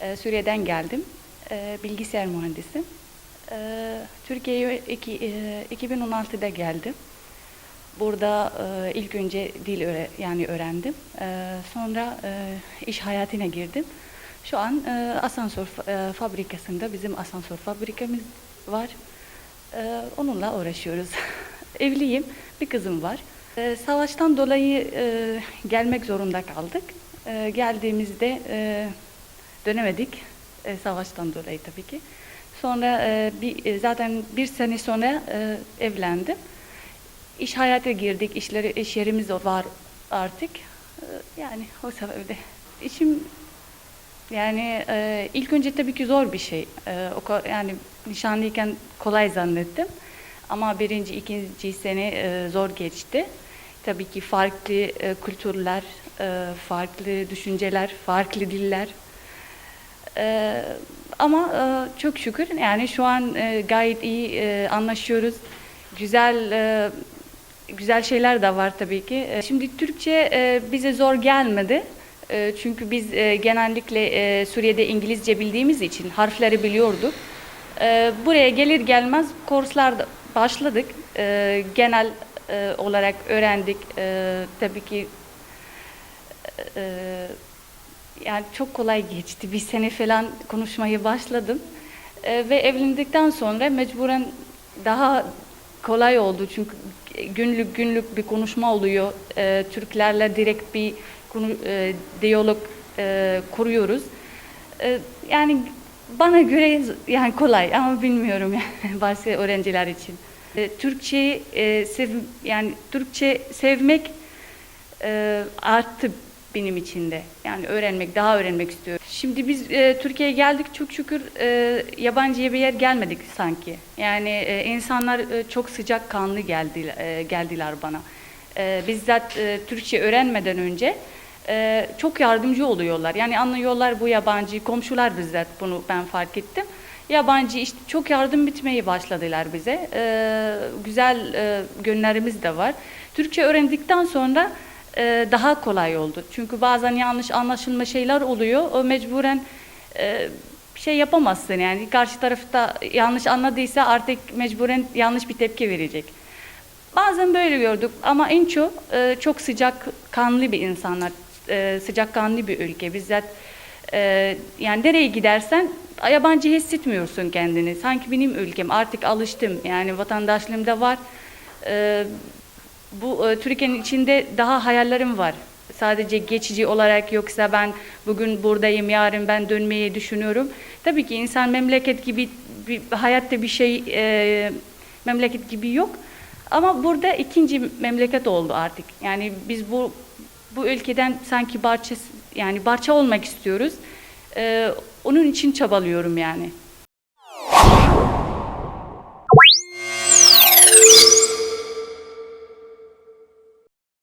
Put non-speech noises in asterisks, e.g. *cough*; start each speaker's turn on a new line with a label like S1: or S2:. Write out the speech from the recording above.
S1: Ee, Suriye'den geldim. Ee, bilgisayar mühendisi. Ee, Türkiye'ye e, 2016'da geldim. Burada e, ilk önce dil yani öğrendim. Sonra e, iş hayatına girdim. Şu an e, asansör fa- e, fabrikasında bizim asansör fabrikamız var. Onunla uğraşıyoruz. *laughs* Evliyim, bir kızım var. Savaştan dolayı e, gelmek zorunda kaldık. Ee, geldiğimizde e, dönemedik e, savaştan dolayı tabii ki. Sonra e, bir, e, zaten bir sene sonra e, evlendim. İş hayata girdik, işleri, iş yerimiz var artık. E, yani o sebeple. İşim yani e, ilk önce tabii ki zor bir şey. E, o yani nişanlıyken kolay zannettim. Ama birinci, ikinci sene e, zor geçti. Tabii ki farklı e, kültürler, e, farklı düşünceler, farklı diller. E, ama e, çok şükür yani şu an e, gayet iyi e, anlaşıyoruz. Güzel e, güzel şeyler de var tabii ki. E, Şimdi Türkçe e, bize zor gelmedi. E, Çünkü biz e, genellikle e, Suriye'de İngilizce bildiğimiz için harfleri biliyorduk. E, Buraya gelir gelmez kurslar da başladık. E, Genel e, olarak öğrendik. E, Tabii ki e, yani çok kolay geçti. Bir sene falan konuşmayı başladım. E, ve evlendikten sonra mecburen daha kolay oldu. Çünkü günlük günlük bir konuşma oluyor. E, Türklerle direkt bir konu, e, diyalog e, kuruyoruz. E, yani bana göre yani kolay ama bilmiyorum yani *laughs* başka öğrenciler için. E, Türkçeyi e, sev yani Türkçe sevmek e, arttı benim için de. Yani öğrenmek, daha öğrenmek istiyorum. Şimdi biz e, Türkiye'ye geldik çok şükür e, yabancıya bir yer gelmedik sanki. Yani e, insanlar e, çok sıcak kanlı geldi, e, geldiler bana. E, bizzat e, Türkçe öğrenmeden önce e, çok yardımcı oluyorlar. Yani anlıyorlar bu yabancı, komşular bizzat bunu ben fark ettim. Yabancı işte çok yardım bitmeye başladılar bize. E, güzel e, günlerimiz de var. Türkçe öğrendikten sonra e, daha kolay oldu. Çünkü bazen yanlış anlaşılma şeyler oluyor. O mecburen e, şey yapamazsın yani karşı tarafta yanlış anladıysa artık mecburen yanlış bir tepki verecek. Bazen böyle gördük ama en çok e, çok sıcak kanlı bir insanlar, e, sıcak kanlı bir ülke. Bizzat e, yani nereye gidersen yabancı hissetmiyorsun kendini. Sanki benim ülkem artık alıştım yani vatandaşlığım da var. E, bu e, Türkiye'nin içinde daha hayallerim var. Sadece geçici olarak yoksa ben bugün buradayım, yarın ben dönmeyi düşünüyorum. Tabii ki insan memleket gibi bir hayatta bir şey e, memleket gibi yok. Ama burada ikinci memleket oldu artık. Yani biz bu bu ülkeden sanki parça yani parça olmak istiyoruz. E, onun için çabalıyorum yani.